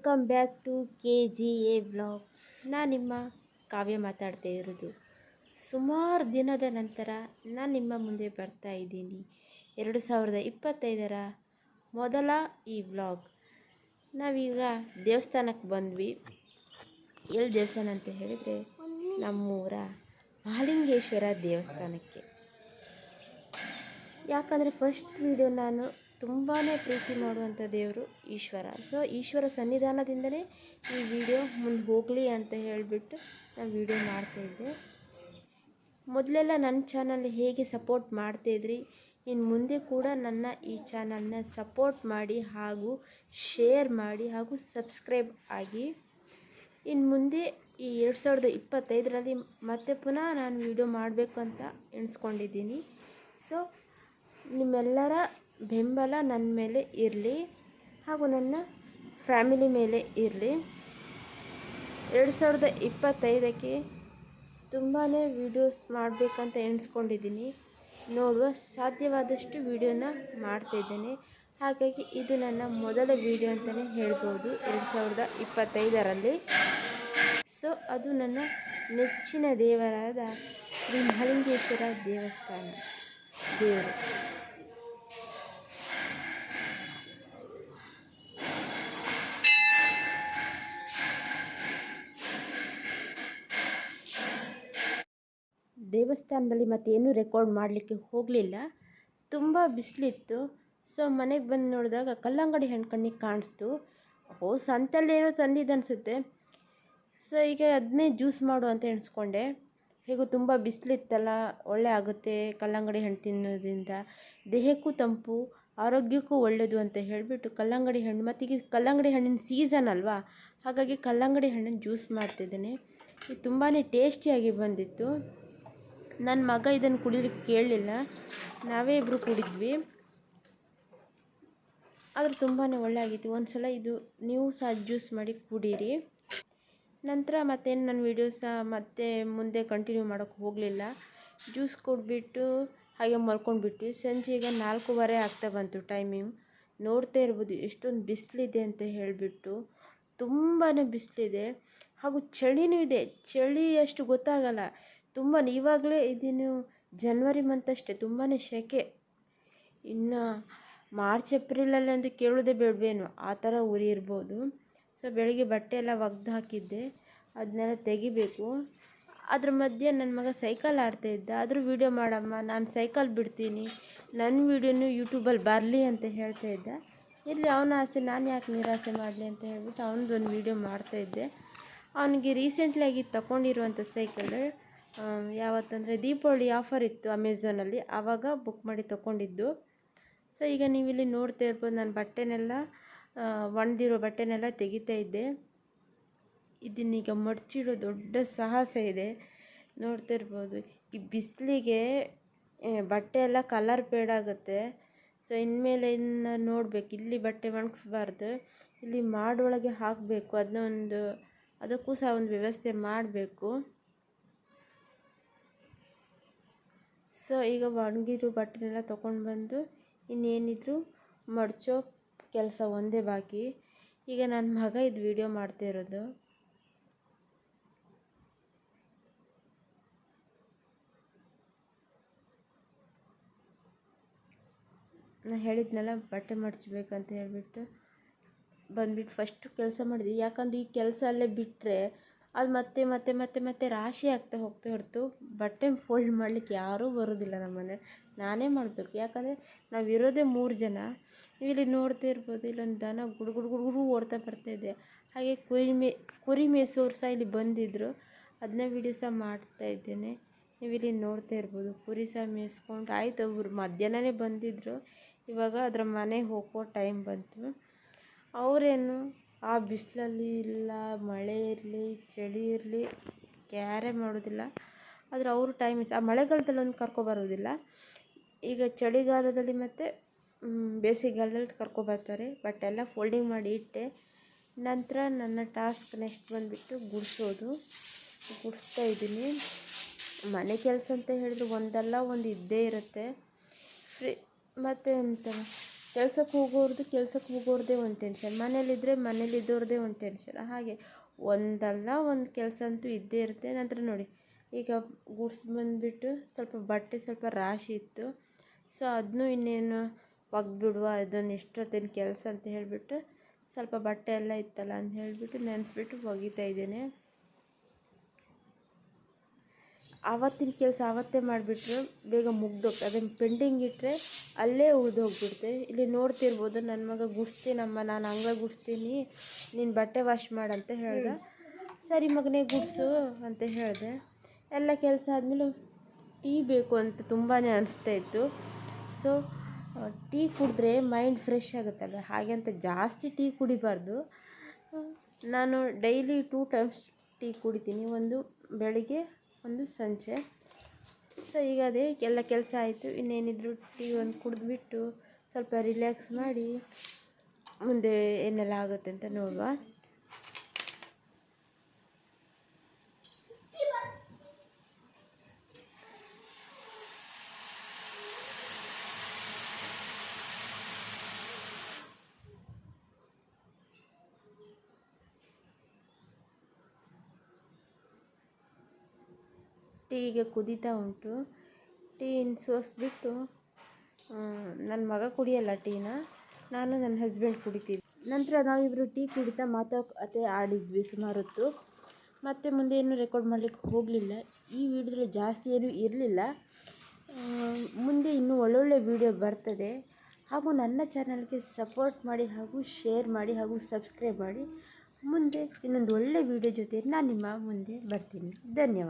Welcome back to K G A blog ನಾನು ನಿಮ್ಮ ಕಾವ್ಯ ಮಾತಾಡ್ತಾ ಇರೋದು. ಸುಮಾರು ದಿನದ ನಂತರ ನಾನು ನಿಮ್ಮ ಮುಂದೆ ಬರ್ತಾ ಇದ್ದೀನಿ. ಎರಡು ಸಾವಿರದ ಇಪ್ಪತ್ತೈದರ ಮೊದಲ ಈ ಬ್ಲಾಗ್ ನಾವೀಗ ದೇವಸ್ಥಾನಕ್ಕೆ ಬಂದ್ವಿ. ಎಲ್ಲಿ ದೇವಸ್ಥಾನ ಅಂತ ಹೇಳಿದರೆ ನಮ್ಮೂರ ಮಹಾಲಿಂಗೇಶ್ವರ ದೇವಸ್ಥಾನಕ್ಕೆ. ಯಾಕಂದರೆ ಫಸ್ಟ್ ವಿಡಿಯೋ ನಾನು ತುಂಬಾ ಪ್ರೀತಿ ಮಾಡುವಂಥ ದೇವರು ಈಶ್ವರ. ಸೊ ಈಶ್ವರ ಸನ್ನಿಧಾನದಿಂದಲೇ ಈ ವಿಡಿಯೋ ಮುಂದೆ ಹೋಗಲಿ ಅಂತ ಹೇಳಿಬಿಟ್ಟು ನಾನು ವಿಡಿಯೋ ಮಾಡ್ತಾಯಿದ್ದೆ ಮೊದಲೆಲ್ಲ ನನ್ನ ಚಾನಲ್ ಹೇಗೆ ಸಪೋರ್ಟ್ ಮಾಡ್ತಾಯಿದ್ರಿ ಇನ್ನು ಮುಂದೆ ಕೂಡ ನನ್ನ ಈ ಚಾನಲ್ನ ಸಪೋರ್ಟ್ ಮಾಡಿ ಹಾಗೂ ಶೇರ್ ಮಾಡಿ ಹಾಗೂ ಸಬ್ಸ್ಕ್ರೈಬ್ ಆಗಿ. ಇನ್ನು ಮುಂದೆ ಈ ಎರಡು ಸಾವಿರದ ಇಪ್ಪತ್ತೈದರಲ್ಲಿ ಮತ್ತೆ ಪುನಃ ನಾನು ವಿಡಿಯೋ ಮಾಡಬೇಕು ಅಂತ ಎಣಿಸ್ಕೊಂಡಿದ್ದೀನಿ. ಸೊ ನಿಮ್ಮೆಲ್ಲರ ಬೆಂಬಲ ನನ್ನ ಮೇಲೆ ಇರಲಿ ಹಾಗೂ ನನ್ನ ಫ್ಯಾಮಿಲಿ ಮೇಲೆ ಇರಲಿ. ಎರಡು ಸಾವಿರದ ಇಪ್ಪತ್ತೈದಕ್ಕೆ ತುಂಬಾ ವೀಡಿಯೋಸ್ ಮಾಡಬೇಕಂತ ಎಣಿಸ್ಕೊಂಡಿದ್ದೀನಿ. ನೋಡುವ ಸಾಧ್ಯವಾದಷ್ಟು ವೀಡಿಯೋನ ಮಾಡ್ತಿದ್ದೇನೆ ಹಾಗಾಗಿ ಇದು ನನ್ನ ಮೊದಲ ವೀಡಿಯೋ ಅಂತಲೇ ಹೇಳ್ಬೋದು ಎರಡು ಸಾವಿರದ ಇಪ್ಪತ್ತೈದರಲ್ಲಿ. ಸೊ ಅದು ನನ್ನ ನೆಚ್ಚಿನ ದೇವರಾದ ಶ್ರೀ ಮಹಲಿಂಗೇಶ್ವರ ದೇವಸ್ಥಾನ ದೇವರು. ದೇವಸ್ಥಾನದಲ್ಲಿ ಮತ್ತೇನು ರೆಕಾರ್ಡ್ ಮಾಡಲಿಕ್ಕೆ ಹೋಗಲಿಲ್ಲ. ತುಂಬ ಬಿಸಿಲಿತ್ತು. ಸೊ ಮನೆಗೆ ಬಂದು ನೋಡಿದಾಗ ಕಲ್ಲಂಗಡಿ ಹಣ್ಣು ಕಾಣಿಸ್ತು. ಓ ಸಂತಲ್ಲೇನೋ ತಂದಿದ್ದು ಅನಿಸುತ್ತೆ. ಸೊ ಈಗ ಅದನ್ನೇ ಜ್ಯೂಸ್ ಮಾಡು ಅಂತ ಎಣಿಸ್ಕೊಂಡೆ. ಹೇಗೂ ತುಂಬ ಬಿಸಿಲಿತ್ತಲ್ಲ, ಒಳ್ಳೆ ಆಗುತ್ತೆ ಕಲ್ಲಂಗಡಿ ಹಣ್ಣು ತಿನ್ನೋದ್ರಿಂದ. ದೇಹಕ್ಕೂ ತಂಪು, ಆರೋಗ್ಯಕ್ಕೂ ಒಳ್ಳೆಯದು ಅಂತ ಹೇಳಿಬಿಟ್ಟು ಕಲ್ಲಂಗಡಿ ಹಣ್ಣು ಮತ್ತೀಗ ಕಲ್ಲಂಗಡಿ ಹಣ್ಣಿನ ಸೀಸನ್ ಅಲ್ವಾ? ಹಾಗಾಗಿ ಕಲ್ಲಂಗಡಿ ಹಣ್ಣಿನ ಜ್ಯೂಸ್ ಮಾಡ್ತಿದ್ದೇನೆ. ಇದು ತುಂಬಾ ಟೇಸ್ಟಿಯಾಗಿ ಬಂದಿತ್ತು. ನನ್ನ ಮಗ ಇದನ್ನು ಕುಡಿಲಿಕ್ಕೆ ಕೇಳಲಿಲ್ಲ. ನಾವೇ ಇಬ್ಬರು ಕುಡಿದ್ವಿ. ಆದರೆ ತುಂಬಾ ಒಳ್ಳೆ ಆಗಿತ್ತು ಒಂದು ಸಲ ಇದು ನೀವು ಸಹ ಜ್ಯೂಸ್ ಮಾಡಿ ಕುಡೀರಿ. ನಂತರ ಮತ್ತೇನು ನನ್ನ ವೀಡಿಯೋಸ ಮತ್ತೆ ಮುಂದೆ ಕಂಟಿನ್ಯೂ ಮಾಡೋಕ್ಕೆ ಹೋಗಲಿಲ್ಲ. ಜ್ಯೂಸ್ ಕುಡಿಬಿಟ್ಟು ಹಾಗೆ ಮಲ್ಕೊಂಡ್ಬಿಟ್ವಿ. ಸಂಜೆ ಈಗ ನಾಲ್ಕೂವರೆ ಆಗ್ತಾ ಬಂತು ಟೈಮಿಂಗ್. ನೋಡ್ತಾ ಇರ್ಬೋದು, ಎಷ್ಟೊಂದು ಬಿಸಿಲಿದೆ ಅಂತ ಹೇಳಿಬಿಟ್ಟು. ತುಂಬಾ ಬಿಸಿಲಿದೆ. ಹಾಗೂ ಚಳಿನೂ ಇದೆ. ಚಳಿ ಅಷ್ಟು ಗೊತ್ತಾಗಲ್ಲ. ತುಂಬ ಇವಾಗಲೇ ಇದಿನ್ನು ಜನ್ವರಿ ಮಂತ್ ಅಷ್ಟೇ ತುಂಬಾ ಸೆಕೆ ಇನ್ನು ಮಾರ್ಚ್ ಏಪ್ರಿಲಲ್ಲಂತೂ ಕೇಳೋದೇ ಬೇಡವೇನು, ಆ ಥರ ಉರಿ ಇರ್ಬೋದು. ಸೊ ಬೆಳಗ್ಗೆ ಬಟ್ಟೆ ಎಲ್ಲ ಒಗ್ದು ಹಾಕಿದ್ದೆ ಅದನ್ನೆಲ್ಲ ತೆಗಿಬೇಕು. ಅದ್ರ ಮಧ್ಯೆ ನನ್ನ ಮಗ ಸೈಕಲ್ ಆಡ್ತಾ ಇದ್ದ, ಆದರೂ ವೀಡಿಯೋ ಮಾಡಮ್ಮ, ನಾನು ಸೈಕಲ್ ಬಿಡ್ತೀನಿ. ನನ್ನ ವೀಡಿಯೋನೂ ಯೂಟ್ಯೂಬಲ್ಲಿ ಬರಲಿ ಅಂತ ಹೇಳ್ತಾ ಇದ್ದ. ಇಲ್ಲಿ ಅವನ ಆಸೆ, ನಾನು ಯಾಕೆ ನಿರಾಸೆ ಮಾಡಲಿ ಅಂತ ಹೇಳ್ಬಿಟ್ಟು ಅವನದೊಂದು ವೀಡಿಯೋ ಮಾಡ್ತಾಯಿದ್ದೆ ಅವನಿಗೆ ರೀಸೆಂಟ್ಲಾಗಿ ತಗೊಂಡಿರುವಂಥ ಸೈಕಲ್ ಯಾವತ್ತಂದರೆ ದೀಪಾವಳಿ ಆಫರ್ ಇತ್ತು ಅಮೆಝಾನಲ್ಲಿ ಆವಾಗ ಬುಕ್ ಮಾಡಿ ತೊಗೊಂಡಿದ್ದು ಸೊ ಈಗ ನೀವಿಲ್ಲಿ ನೋಡ್ತಾ ಇರ್ಬೋದು, ನಾನು ಬಟ್ಟೆನೆಲ್ಲ ಒಣದಿರೋ ಬಟ್ಟೆನೆಲ್ಲ ತೆಗಿತಾ ಇದ್ದೆ. ಇದನ್ನೀಗ ಮಡ್ಚಿಡೋ ದೊಡ್ಡ ಸಾಹಸ ಇದೆ. ನೋಡ್ತಾ ಇರ್ಬೋದು, ಈ ಬಿಸಿಲಿಗೆ ಬಟ್ಟೆ ಎಲ್ಲ ಕಲರ್ ಪೇಡ್ ಆಗುತ್ತೆ. ಸೊ ಇನ್ಮೇಲೆ ಇನ್ನು ನೋಡಬೇಕು, ಇಲ್ಲಿ ಬಟ್ಟೆ ಒಣಗಿಸ್ಬಾರ್ದು, ಇಲ್ಲಿ ಮಾಡೊಳಗೆ ಹಾಕಬೇಕು ಅದನ್ನ ಒಂದು, ಅದಕ್ಕೂ ಸಹ ಒಂದು ವ್ಯವಸ್ಥೆ ಮಾಡಬೇಕು. ಸೊ ಈಗ ಒಣಗಿರೋ ಬಟ್ಟೆನೆಲ್ಲ ತೊಗೊಂಡು ಬಂದು ಇನ್ನೇನಿದ್ರು ಮಡಚೋ ಕೆಲಸ ಒಂದೇ ಬಾಕಿ. ಈಗ ನನ್ನ ಮಗ ಇದು ವಿಡಿಯೋ ಮಾಡ್ತಾ ಇರೋದು. ನಾ ಹೇಳಿದ್ನಲ್ಲ ಬಟ್ಟೆ ಮಡಚಬೇಕಂತ ಹೇಳಿಬಿಟ್ಟು ಬಂದ್ಬಿಟ್ಟು ಫಸ್ಟು ಕೆಲಸ ಮಾಡಿದ್ವಿ. ಯಾಕಂದ್ರೆ ಈ ಕೆಲಸ ಅಲ್ಲೇ ಬಿಟ್ಟರೆ ಅದು ಮತ್ತೆ ಮತ್ತೆ ಮತ್ತೆ ಮತ್ತೆ ರಾಶಿ ಆಗ್ತಾ ಹೋಗ್ತಾ ಹೊರತು ಬಟ್ಟೆ ಫೋಲ್ಡ್ ಮಾಡಲಿಕ್ಕೆ ಯಾರೂ ಬರೋದಿಲ್ಲ ನಮ್ಮ ಮನೆ ನಾನೇ ಮಾಡಬೇಕು. ಯಾಕಂದರೆ ನಾವು ಇರೋದೇ ಮೂರು ಜನ. ಇಲ್ಲಿ ನೋಡ್ತಾ ಇರ್ಬೋದು, ಇಲ್ಲೊಂದು ದನ ಗುಡ್, ಗುಡು ಗುಡು ಗುಡು ಓಡ್ತಾ ಇದೆ. ಹಾಗೆ ಕುರಿ ಮೇ ಕುರಿ ಸಹ ಇಲ್ಲಿ ಬಂದಿದ್ದರು ಅದನ್ನ ವಿಡಿಯೋ ಸಹ ಮಾಡ್ತಾ ಇದ್ದೇನೆ. ನೀವು ಇಲ್ಲಿ ನೋಡ್ತಾ ಇರ್ಬೋದು, ಕುರಿ ಸಹ ಮೇಯಿಸ್ಕೊಂಡು ಆಯಿತು. ಅವರು ಮಧ್ಯಾಹ್ನನೇ ಬಂದಿದ್ದರು ಇವಾಗ ಅದರ ಮನೆಗೆ ಹೋಗೋ ಟೈಮ್ ಬಂತು. ಅವರೇನು ಆ ಬಿಸಿಲಲ್ಲಿ ಇಲ್ಲ, ಮಳೆ ಇರಲಿ, ಚಳಿ ಇರಲಿ, ಕ್ಯಾರೇ ಮಾಡೋದಿಲ್ಲ. ಆದರೆ ಅವರು ಟೈಮ್ ಆ ಮಳೆಗಾಲದಲ್ಲಿ ಒಂದು ಕರ್ಕೊಬರೋದಿಲ್ಲ ಈಗ ಚಳಿಗಾಲದಲ್ಲಿ ಮತ್ತು ಬೇಸಿಗೆಗಾಲದಲ್ಲಿ ಕರ್ಕೊಬರ್ತಾರೆ ಬಟ್ ಎಲ್ಲ ಫೋಲ್ಡಿಂಗ್ ಮಾಡಿ ಇಟ್ಟೆ. ನಂತರ ನನ್ನ ಟಾಸ್ಕ್ ನೆಕ್ಸ್ಟ್ ಬಂದುಬಿಟ್ಟು ಗುಡಿಸೋದು. ಗುಡಿಸ್ತಾ ಇದ್ದೀನಿ. ಮನೆ ಕೆಲಸ ಅಂತ ಹೇಳಿದ್ರೆ ಒಂದಲ್ಲ ಒಂದು ಇದ್ದೇ ಇರುತ್ತೆ. ಫ್ರೀ ಮತ್ತು ಎಂತ ಕೆಲ್ಸಕ್ಕೆ ಹೋಗೋರ್ದು ಕೆಲ್ಸಕ್ಕೆ ಹೋಗೋರ್ದೇ ಒಂದು ಟೆನ್ಷನ್ ಮನೇಲಿದ್ದರೆ ಮನೇಲಿದ್ದೋರ್ದೇ ಒಂದು ಟೆನ್ಷನ್ ಹಾಗೆ ಒಂದಲ್ಲ ಒಂದು ಕೆಲಸ ಅಂತೂ ಇದ್ದೇ ಇರುತ್ತೆ. ನಂತರ ನೋಡಿ, ಈಗ ಗೂಡ್ಸ್ ಬಂದುಬಿಟ್ಟು ಸ್ವಲ್ಪ ಬಟ್ಟೆ ಸ್ವಲ್ಪ ರಾಶಿ ಇತ್ತು. ಸೊ ಅದನ್ನೂ ಇನ್ನೇನು ಒಗ್ಬಿಡುವ ಅದನ್ನು ಎಷ್ಟೊತ್ತಿನ ಕೆಲಸ ಅಂತ ಹೇಳಿಬಿಟ್ಟು ಸ್ವಲ್ಪ ಬಟ್ಟೆ ಎಲ್ಲ ಇತ್ತಲ್ಲ ಅಂತ ಹೇಳಿಬಿಟ್ಟು ನೆನೆಸ್ಬಿಟ್ಟು ಒಗಿತಾ ಇದ್ದೇನೆ. ಆವತ್ತಿನ ಕೆಲಸ ಆವತ್ತೇ ಮಾಡಿಬಿಟ್ರೆ. ಬೇಗ ಮುಗ್ದೋಗ್ತದೆ ಅದನ್ನು ಪೆಂಡಿಂಗ್ ಇಟ್ಟರೆ ಅಲ್ಲೇ ಉಳಿದು ಹೋಗ್ಬಿಡುತ್ತೆ ಇಲ್ಲಿ ನೋಡ್ತಿರ್ಬೋದು ನನ್ನ ಮಗ ಗುಡಿಸ್ತೀನಮ್ಮ ನಾನು ಹಂಗೆ ಗುಡಿಸ್ತೀನಿ ನೀನು ಬಟ್ಟೆ ವಾಶ್ ಮಾಡಂತ ಹೇಳ್ದೆ. ಸರಿ ಮಗನೇ ಗುಡಿಸು ಅಂತ ಹೇಳಿದೆ. ಎಲ್ಲ ಕೆಲಸ ಆದಮೇಲೆ ಟೀ ಬೇಕು ಅಂತ ತುಂಬಾ ಅನಿಸ್ತಾ ಇತ್ತು. ಸೊ ಟೀ ಕುಡಿದ್ರೆ ಮೈಂಡ್ ಫ್ರೆಶ್ ಆಗುತ್ತಲ್ಲ ಹಾಗೆ ಅಂತ ಜಾಸ್ತಿ ಟೀ ಕುಡಿಬಾರ್ದು. ನಾನು ಡೈಲಿ ಟೂ ಟೈಮ್ಸ್ ಟೀ ಕುಡಿತೀನಿ. ಒಂದು ಬೆಳಿಗ್ಗೆ ಒಂದು ಸಂಜೆ. ಸೊ, ಈಗ ಅದೇ ಎಲ್ಲ ಕೆಲಸ ಆಯಿತು. ಇನ್ನೇನಿದ್ರು ಟೀ ಒಂದು ಕುಡಿದ್ಬಿಟ್ಟು ಸ್ವಲ್ಪ ರಿಲ್ಯಾಕ್ಸ್ ಮಾಡಿ ಮುಂದೆ ಏನೆಲ್ಲ ಆಗುತ್ತೆ ಅಂತ ನೋಡುವ. ಟೀ ಈಗ ಕುದೀತಾ ಉಂಟು. ಟೀನ ಸೋಸಿಬಿಟ್ಟು ನನ್ನ ಮಗ ಕುಡಿಯಲ್ಲ ಟೀನ, ನಾನು ನನ್ನ ಹಸ್ಬೆಂಡ್ ಕುಡಿತೀವಿ. ನಂತರ ನಾವಿಬ್ಬರು ಟೀ ಕುಡಿತಾ ಮಾತುಕತೆ ಆಡಿದ್ವಿ ಸುಮಾರು ಹೊತ್ತು. ಮತ್ತು ಮುಂದೆ ಏನು ರೆಕಾರ್ಡ್ ಮಾಡಲಿಕ್ಕೆ ಹೋಗಲಿಲ್ಲ. ಈ ವಿಡಿಯೋದಲ್ಲಿ ಜಾಸ್ತಿ ಏನೂ ಇರಲಿಲ್ಲ. ಮುಂದೆ ಇನ್ನೂ ಒಳ್ಳೊಳ್ಳೆ ವಿಡಿಯೋ ಬರ್ತದೆ. ಹಾಗೂ ನನ್ನ ಚಾನಲ್ಗೆ ಸಪೋರ್ಟ್ ಮಾಡಿ ಹಾಗೂ ಶೇರ್ ಮಾಡಿ ಹಾಗೂ ಸಬ್ಸ್ಕ್ರೈಬ್ ಮಾಡಿ. ಮುಂದೆ ಇನ್ನೊಂದು ಒಳ್ಳೆ ವಿಡಿಯೋ ಜೊತೆ ನಾನು ನಿಮ್ಮ ಮುಂದೆ ಬರ್ತೀನಿ. ಧನ್ಯವಾದ.